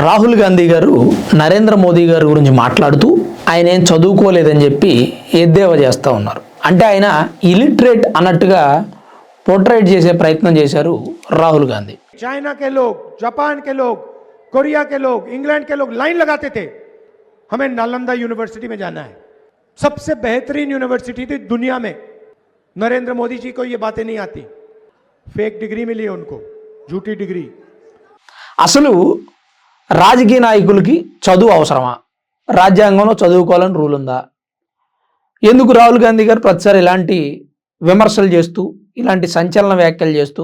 రాహుల్ గాంధీ గారు నరేంద్ర మోదీ గారి గురించి మాట్లాడుతూ ఆయన ఏం చదువుకోలేదని చెప్పి ఎద్దేవా చేస్తూ ఉన్నారు అంటే ఆయన ఇలిటరేట్ అన్నట్టుగా పోర్ట్రేట్ చేసే ప్రయత్నం చేశారు రాహుల్ గాంధీ चाइना के लोग जापान के लोग कोरिया के लोग इंग्लैंड के लोग लाइन लगाते थे हमें नालंदा यूनिवर्सिटी में जाना है सबसे बेहतरीन यूनिवर्सिटी थी दुनिया में नरेंद्र मोदी जी को ये बातें नहीं आती फेक डिग्री मिली है उनको झूठी डिग्री అసలు రాజకీయ నాయకులకి చదువు అవసరమా? రాజ్యాంగంలో చదువుకోవాలని రూల్ ఉందా? ఎందుకు రాహుల్ గాంధీ గారు ప్రతిసారి ఇలాంటి విమర్శలు చేస్తూ ఇలాంటి సంచలన వ్యాఖ్యలు చేస్తూ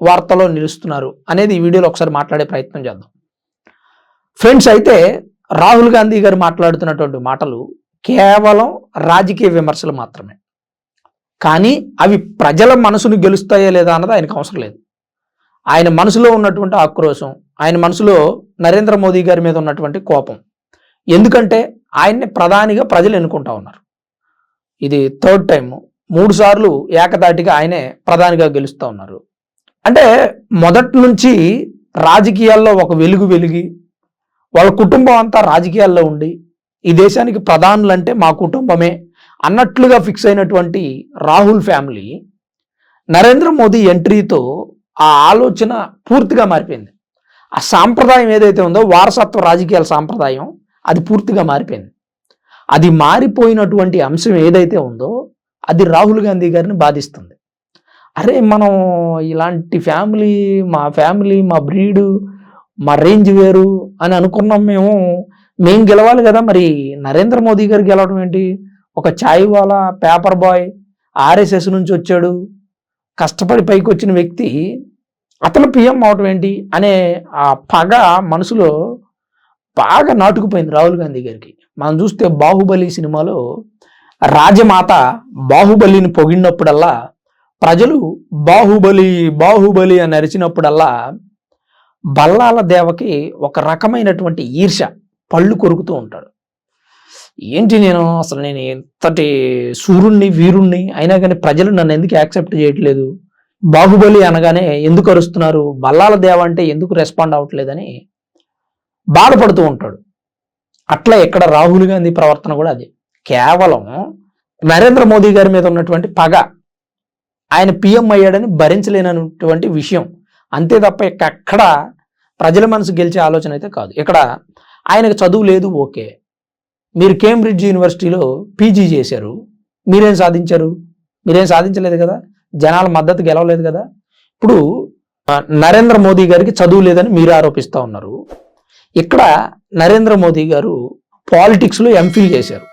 వార్తలో నిలుస్తున్నారు అనేది ఈ వీడియోలో ఒకసారి మాట్లాడే ప్రయత్నం చేద్దాం. ఫ్రెండ్స్ అయితే రాహుల్ గాంధీ గారు మాట్లాడుతున్నటువంటి మాటలు కేవలం రాజకీయ విమర్శలు మాత్రమే. కానీ అవి ప్రజల మనసును గెలుస్తాయా లేదా అన్నది ఆయనకు అవసరం లేదు. ఆయన మనసులో ఉన్నటువంటి ఆక్రోశం ఆయన మనసులో నరేంద్ర మోదీ గారి మీద ఉన్నటువంటి కోపం. ఎందుకంటే ఆయన్ని ప్రధానిగా ప్రజలు ఎన్నుకుంటా ఉన్నారు. ఇది థర్డ్ టైము. మూడు సార్లు ఏకదాటిగా ఆయనే ప్రధానిగా గెలుస్తూ ఉన్నారు. అంటే మొదటి నుంచి రాజకీయాల్లో ఒక వెలుగు వెలిగి వాళ్ళ కుటుంబం అంతా రాజకీయాల్లో ఉండి ఈ దేశానికి ప్రధానులు అంటే మా కుటుంబమే అన్నట్లుగా ఫిక్స్ అయినటువంటి రాహుల్ ఫ్యామిలీ నరేంద్ర మోదీ ఎంట్రీతో ఆ ఆలోచన పూర్తిగా మారిపోయింది. ఆ సాంప్రదాయం ఏదైతే ఉందో వారసత్వ రాజకీయాల సాంప్రదాయం అది పూర్తిగా మారిపోయింది. అది మారిపోయినటువంటి అంశం ఏదైతే ఉందో అది రాహుల్ గాంధీ గారిని బాధిస్తుంది. అరే మనం ఇలాంటి ఫ్యామిలీ మా ఫ్యామిలీ మా బ్రీడు మా రేంజ్ వేరు అని అనుకున్నాం మేము మేము గెలవాలి కదా మరి. నరేంద్ర మోదీ గారు గెలవడం ఏంటి? ఒక చాయ్వాలా పేపర్ బాయ్ ఆర్ఎస్ఎస్ నుంచి వచ్చాడు. కష్టపడి పైకి వచ్చిన వ్యక్తి అతను పిఎం అవటం ఏంటి అనే ఆ పగ మనసులో బాగా నాటుకుపోయింది రాహుల్ గాంధీ గారికి. మనం చూస్తే బాహుబలి సినిమాలో రాజమాత బాహుబలిని పొగిడినప్పుడల్లా ప్రజలు బాహుబలి బాహుబలి అని అరిచినప్పుడల్లా బల్లాల దేవకి ఒక రకమైనటువంటి ఈర్ష పళ్ళు కొరుకుతూ ఉంటాడు. ఏంటి నేను అసలు నేను ఎంతటి సూర్యుణ్ణి వీరుణ్ణి అయినా కానీ ప్రజలు నన్ను ఎందుకు యాక్సెప్ట్ చేయట్లేదు? బాహుబలి అనగానే ఎందుకు అరుస్తున్నారు? బల్లాల దేవ అంటే ఎందుకు రెస్పాండ్ అవ్వట్లేదని బాధపడుతూ ఉంటాడు. అట్లా ఇక్కడ రాహుల్ గాంధీ ప్రవర్తన కూడా అది. కేవలం నరేంద్ర మోదీ గారి మీద ఉన్నటువంటి పగ ఆయన పిఎం అయ్యాడని భరించలేనటువంటి విషయం. అంతే తప్ప ఎక్కడ ప్రజల మనసు గెలిచే ఆలోచన అయితే కాదు. ఇక్కడ ఆయనకు చదువు లేదు ఓకే. మీరు కేంబ్రిడ్జ్ యూనివర్సిటీలో పీజీ చేశారు. మీరేం సాధించారు? మీరేం సాధించలేదు కదా? జనాల మద్దతు గెలవలేదు కదా? ఇప్పుడు నరేంద్ర మోదీ గారికి చదువు లేదని మీరు ఆరోపిస్తూ ఉన్నారు. ఇక్కడ నరేంద్ర మోదీ గారు పాలిటిక్స్లో ఎంఫిల్ చేశారు.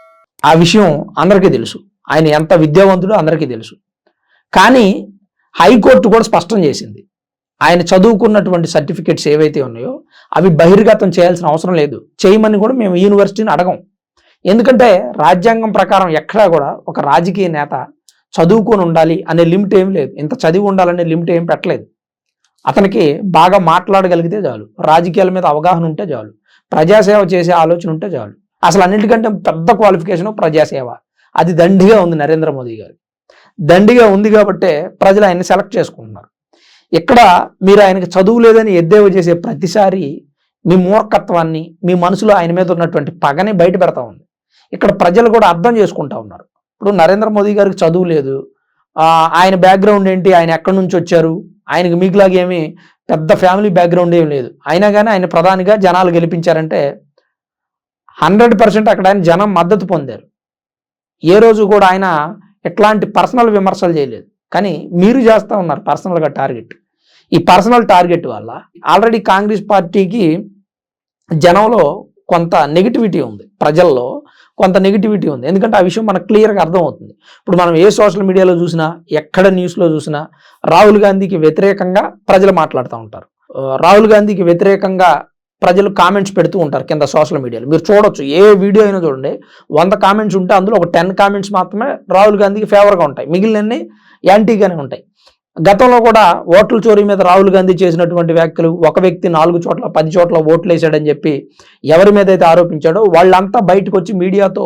ఆ విషయం అందరికీ తెలుసు. ఆయన ఎంత విద్యావంతుడో అందరికీ తెలుసు. కానీ హైకోర్టు కూడా స్పష్టం చేసింది. ఆయన చదువుకున్నటువంటి సర్టిఫికెట్స్ ఏవైతే ఉన్నాయో అవి బహిర్గతం చేయాల్సిన అవసరం లేదు. చేయమని కూడా మేము యూనివర్సిటీని అడగం. ఎందుకంటే రాజ్యాంగం ప్రకారం ఎక్కడా కూడా ఒక రాజకీయ నేత చదువుకొని ఉండాలి అనే లిమిట్ ఏం లేదు. ఇంత చదివి ఉండాలనే లిమిట్ ఏం పెట్టలేదు. అతనికి బాగా మాట్లాడగలిగితే చాలు. రాజకీయాల మీద అవగాహన ఉంటే చాలు. ప్రజాసేవ చేసే ఆలోచన ఉంటే చాలు. అసలు అన్నిటికంటే పెద్ద క్వాలిఫికేషన్ ప్రజాసేవ. అది దండిగా ఉంది నరేంద్ర మోదీ గారు. దండిగా ఉంది కాబట్టే ప్రజలు ఆయన్ని సెలెక్ట్ చేసుకుంటున్నారు. ఇక్కడ మీరు ఆయనకి చదువు లేదని ఎద్దేవా చేసే ప్రతిసారి మీ మూర్ఖత్వాన్ని మీ మనసులో ఆయన మీద ఉన్నటువంటి పగని బయట పెడతా ఉంది. ఇక్కడ ప్రజలు కూడా అర్థం చేసుకుంటా ఉన్నారు. ఇప్పుడు నరేంద్ర మోదీ గారికి చదువు లేదు. ఆయన బ్యాక్గ్రౌండ్ ఏంటి? ఆయన ఎక్కడి నుంచి వచ్చారు? ఆయనకి మీకులాగేమి పెద్ద ఫ్యామిలీ బ్యాక్గ్రౌండ్ ఏం లేదు. అయినా కానీ ఆయన ప్రధానిగా జనాలు గెలిపించారంటే హండ్రెడ్ పర్సెంట్ అక్కడ ఆయన జనం మద్దతు పొందారు. ఏ రోజు కూడా ఆయన ఎట్లాంటి పర్సనల్ విమర్శలు చేయలేదు. కానీ మీరు చేస్తూ ఉన్నారు పర్సనల్గా టార్గెట్ ఈ పర్సనల్ టార్గెట్ వల్ల ఆల్రెడీ కాంగ్రెస్ పార్టీకి జనంలో కొంత నెగిటివిటీ ఉంది. ప్రజల్లో కొంత నెగిటివిటీ ఉంది. ఎందుకంటే ఆ విషయం మనకు క్లియర్గా అర్థమవుతుంది. ఇప్పుడు మనం ఏ సోషల్ మీడియాలో చూసినా ఎక్కడ న్యూస్లో చూసినా రాహుల్ గాంధీకి వ్యతిరేకంగా ప్రజలు మాట్లాడుతూ ఉంటారు. రాహుల్ గాంధీకి వ్యతిరేకంగా ప్రజలు కామెంట్స్ పెడుతూ ఉంటారు కింద సోషల్ మీడియాలో మీరు చూడొచ్చు ఏ వీడియో అయినా చూడండి వంద కామెంట్స్ ఉంటే అందులో ఒక టెన్ కామెంట్స్ మాత్రమే రాహుల్ గాంధీకి ఫేవర్గా ఉంటాయి. మిగిలినన్ని యాంటీగానే ఉంటాయి. గతంలో కూడా ఓట్ల చోరీ మీద రాహుల్ గాంధీ చేసినటువంటి వ్యాఖ్యలు ఒక వ్యక్తి నాలుగు చోట్ల పది చోట్ల ఓట్లు వేసాడని చెప్పి ఎవరి మీద అయితే ఆరోపించాడో వాళ్ళంతా బయటకు వచ్చి మీడియాతో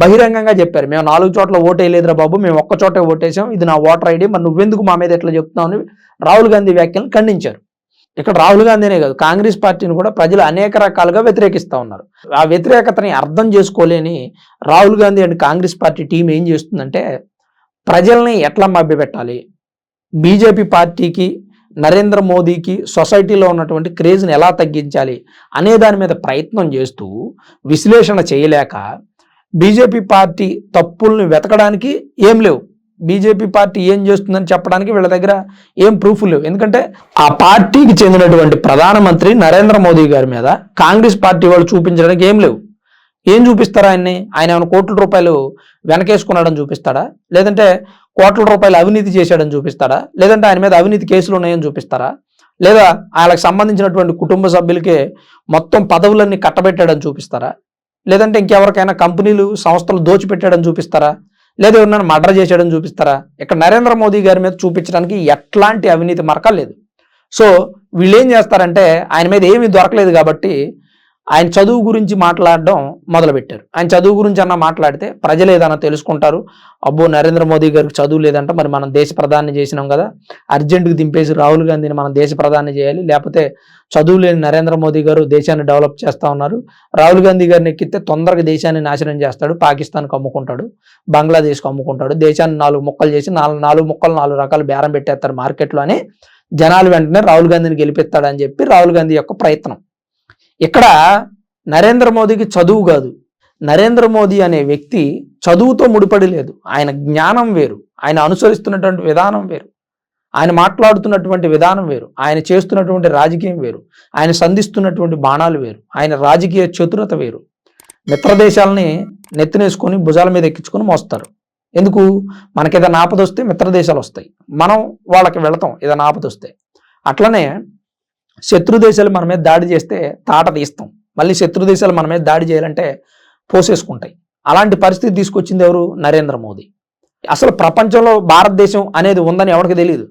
బహిరంగంగా చెప్పారు. మేము నాలుగు చోట్ల ఓటు వేయలేదురా బాబు మేము ఒక్క చోటే ఓటేసాం ఇది నా ఓటర్ ఐడి మరి నువ్వెందుకు మా మీద ఎట్లా చెప్తున్నావు అని రాహుల్ గాంధీ వ్యాఖ్యలను ఖండించారు. ఇక్కడ రాహుల్ గాంధీనే కాదు కాంగ్రెస్ పార్టీని కూడా ప్రజలు అనేక రకాలుగా వ్యతిరేకిస్తూ ఉన్నారు. ఆ వ్యతిరేకతని అర్థం చేసుకోలేని Rahul Gandhi and Congress party team ఏం చేస్తుందంటే ప్రజల్ని ఎట్లా మభ్యపెట్టాలి? బీజేపీ పార్టీకి నరేంద్ర మోదీకి సొసైటీలో ఉన్నటువంటి క్రేజ్ని ఎలా తగ్గించాలి అనే దాని మీద ప్రయత్నం చేస్తూ విశ్లేషణ చేయలేక బీజేపీ పార్టీ తప్పుల్ని వెతకడానికి ఏం లేవు. బీజేపీ పార్టీ ఏం చేస్తుందని చెప్పడానికి వీళ్ళ దగ్గర ఏం ప్రూఫ్ లేవు. ఎందుకంటే ఆ పార్టీకి చెందినటువంటి ప్రధానమంత్రి నరేంద్ర మోదీ గారి మీద కాంగ్రెస్ పార్టీ వాళ్ళు చూపించడానికి ఏం లేవు. ఏం చూపిస్తారా ఆయన్ని? ఆయన ఏమైనా కోట్ల రూపాయలు వెనకేసుకున్నాడని చూపిస్తాడా? లేదంటే కోట్ల రూపాయలు అవినీతి చేశాడని చూపిస్తాడా? లేదంటే ఆయన మీద అవినీతి కేసులు ఉన్నాయని చూపిస్తారా? లేదా ఆయనకు సంబంధించినటువంటి కుటుంబ సభ్యులకే మొత్తం పదవులన్నీ కట్టబెట్టాడని చూపిస్తారా? లేదంటే ఇంకెవరికైనా కంపెనీలు సంస్థలు దోచిపెట్టాడని చూపిస్తారా? లేదా ఎవరినైనా మర్డర్ చేశాడని చూపిస్తారా? ఇక్కడ నరేంద్ర మోదీ గారి మీద చూపించడానికి ఎట్లాంటి అవినీతి మరక లేదు. సో వీళ్ళు ఏం చేస్తారంటే ఆయన మీద ఏమీ దొరకలేదు కాబట్టి ఆయన చదువు గురించి మాట్లాడడం మొదలుపెట్టారు. ఆయన చదువు గురించి అన్న మాట్లాడితే ప్రజలు ఏదైనా తెలుసుకుంటారు. అబ్బో నరేంద్ర మోదీ గారికి చదువు లేదంట మరి మనం దేశ ప్రధాని చేసినాం కదా. అర్జెంటుగా దింపేసి రాహుల్ గాంధీని మనం దేశ ప్రధాని చేయాలి. లేకపోతే చదువు లేని నరేంద్ర మోదీ గారు దేశాన్ని డెవలప్ చేస్తూ ఉన్నారు. రాహుల్ గాంధీ గారిని ఎక్కితే తొందరగా దేశాన్ని నాశనం చేస్తాడు. పాకిస్తాన్కి అమ్ముకుంటాడు. బంగ్లాదేశ్కి అమ్ముకుంటాడు. దేశాన్ని నాలుగు ముక్కలు చేసి నాలుగు నాలుగు ముక్కలు నాలుగు రకాలు బేరం పెట్టేస్తారు మార్కెట్లో అని జనాలు వెంటనే రాహుల్ గాంధీని గెలిపిస్తాడని చెప్పి రాహుల్ గాంధీ యొక్క ప్రయత్నం. ఇక్కడ నరేంద్ర మోదీకి చదువు కాదు. నరేంద్ర మోదీ అనే వ్యక్తి చదువుతో ముడిపడి లేదు. ఆయన జ్ఞానం వేరు. ఆయన అనుసరిస్తున్నటువంటి విధానం వేరు. ఆయన మాట్లాడుతున్నటువంటి విధానం వేరు. ఆయన చేస్తున్నటువంటి రాజకీయం వేరు. ఆయన సంధిస్తున్నటువంటి బాణాలు వేరు. ఆయన రాజకీయ చతురత వేరు. మిత్రదేశాలని నెత్తినేసుకొని భుజాల మీద ఎక్కించుకొని మోస్తారు. ఎందుకు? మనకి ఏదైనా ఆపద వస్తే మిత్రదేశాలు వస్తాయి. మనం వాళ్ళకి వెళతాం. ఏదైనా ఆపద వస్తే అట్లనే శత్రు దేశాలు మన మీద దాడి చేస్తే తాట తీస్తాం. మళ్ళీ శత్రు దేశాలు మన మీద దాడి చేయాలంటే పోసేసుకుంటాయి. అలాంటి పరిస్థితి తీసుకొచ్చింది ఎవరు? నరేంద్ర మోదీ. అసలు ప్రపంచంలో భారతదేశం అనేది ఉందని ఎవరికి తెలియదు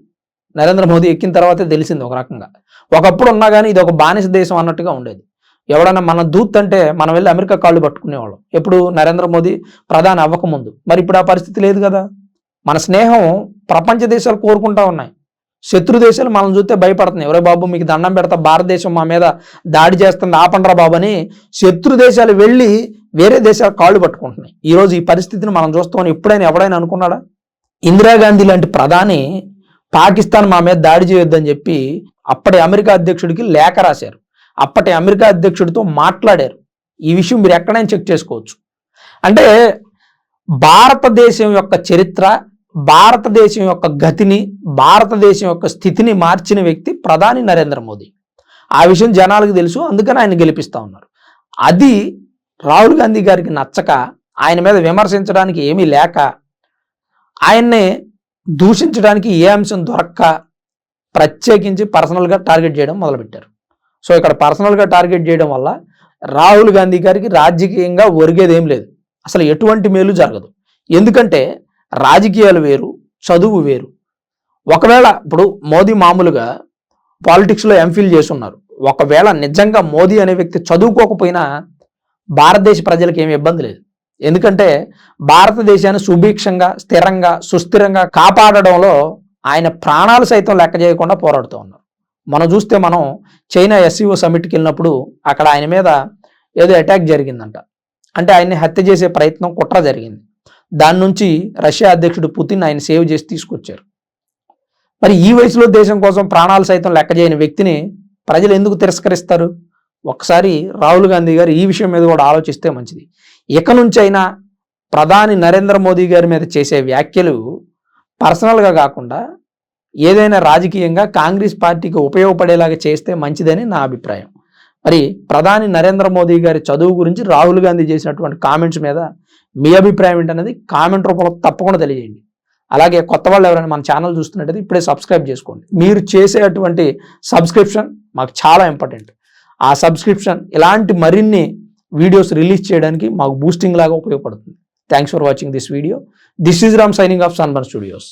నరేంద్ర మోదీ ఎక్కిన తర్వాతే తెలిసింది ఒక రకంగా. ఒకప్పుడు ఉన్నా కానీ ఇది ఒక బానిస దేశం అన్నట్టుగా ఉండేది. ఎవడన్నా మన దూత్ అంటే మనం వెళ్ళి అమెరికా కాళ్ళు పట్టుకునేవాళ్ళం. ఎప్పుడు నరేంద్ర మోదీ ప్రధాని అవ్వకముందు. మరి ఇప్పుడు ఆ పరిస్థితి లేదు కదా. మన స్నేహం ప్రపంచ దేశాలు కోరుకుంటా ఉన్నాయి. శత్రు దేశాలు మనం చూస్తే భయపడుతున్నాయి. ఎవరే బాబు మీకు దండం పెడతా భారతదేశం మా మీద దాడి చేస్తుంది ఆపండ్రా బాబు అని శత్రు దేశాలు వెళ్ళి వేరే దేశాలు కాళ్ళు పట్టుకుంటున్నాయి. ఈరోజు ఈ పరిస్థితిని మనం చూస్తామని ఎప్పుడైనా ఎవడైనా అనుకున్నాడా? ఇందిరాగాంధీ లాంటి ప్రధాని పాకిస్తాన్ మా మీద దాడి చేయొద్దని చెప్పి అప్పటి అమెరికా అధ్యక్షుడికి లేఖ రాశారు. అప్పటి అమెరికా అధ్యక్షుడితో మాట్లాడారు. ఈ విషయం మీరు ఎక్కడైనా చెక్ చేసుకోవచ్చు. అంటే భారతదేశం యొక్క చరిత్ర భారతదేశం యొక్క గతిని భారతదేశం యొక్క స్థితిని మార్చిన వ్యక్తి ప్రధాని నరేంద్ర మోదీ. ఆ విషయం జనాలకు తెలుసు అందుకని ఆయన గెలిపిస్తా ఉన్నారు. అది రాహుల్ గాంధీ గారికి నచ్చక ఆయన మీద విమర్శించడానికి ఏమీ లేక ఆయన్నే దూషించడానికి ఏ అంశం దొరక్క ప్రత్యేకించి పర్సనల్గా టార్గెట్ చేయడం మొదలుపెట్టారు. సో ఇక్కడ పర్సనల్గా టార్గెట్ చేయడం వల్ల రాహుల్ గాంధీ గారికి రాజకీయంగా ఒరిగేది ఏం లేదు. అసలు ఎటువంటి మేలు జరగదు. ఎందుకంటే రాజకీయాలు వేరు చదువు వేరు. ఒకవేళ ఇప్పుడు మోదీ మామూలుగా పాలిటిక్స్లో ఎంఫిల్ చేస్తున్నారు. ఒకవేళ నిజంగా మోదీ అనే వ్యక్తి చదువుకోకపోయినా భారతదేశ ప్రజలకు ఏమి ఇబ్బంది లేదు. ఎందుకంటే భారతదేశాన్ని సుభిక్షంగా స్థిరంగా సుస్థిరంగా కాపాడడంలో ఆయన ప్రాణాలు సైతం లెక్క చేయకుండా పోరాడుతూ ఉన్నారు. మనం చూస్తే మనం చైనా ఎస్సీఓ సమిట్కి వెళ్ళినప్పుడు అక్కడ ఆయన మీద ఏదో అటాక్ జరిగిందంట. అంటే ఆయన్ని హత్య చేసే ప్రయత్నం కుట్ర జరిగింది. దాని నుంచి రష్యా అధ్యక్షుడు పుతిన్ ఆయన సేవ్ చేసి తీసుకొచ్చారు. మరి ఈ వయసులో దేశం కోసం ప్రాణాలు సైతం లెక్క చేయని వ్యక్తిని ప్రజలు ఎందుకు తిరస్కరిస్తారు? ఒకసారి రాహుల్ గాంధీ గారు ఈ విషయం మీద కూడా ఆలోచిస్తే మంచిది. ఇక నుంచి అయినా ప్రధాని నరేంద్ర మోదీ గారి మీద చేసే వ్యాఖ్యలు పర్సనల్గా కాకుండా ఏదైనా రాజకీయంగా కాంగ్రెస్ పార్టీకి ఉపయోగపడేలాగా చేస్తే మంచిదని నా అభిప్రాయం. మరి ప్రధాని నరేంద్ర మోదీ గారి చదువు గురించి రాహుల్ గాంధీ చేసినటువంటి కామెంట్స్ మీద మీ అభిప్రాయం ఏంటనేది కామెంట్ రూపంలో తప్పకుండా తెలియజేయండి. అలాగే కొత్త వాళ్ళు ఎవరైనా మన ఛానల్ చూస్తున్నట్టయితే ఇప్పుడే సబ్స్క్రైబ్ చేసుకోండి. మీరు చేసేటువంటి సబ్స్క్రిప్షన్ మాకు చాలా ఇంపార్టెంట్. ఆ సబ్స్క్రిప్షన్ ఇలాంటి మరిన్ని వీడియోస్ రిలీజ్ చేయడానికి మాకు బూస్టింగ్ లాగా ఉపయోగపడుతుంది. Thanks for watching this video. This is Ram signing off Sunburn Studios.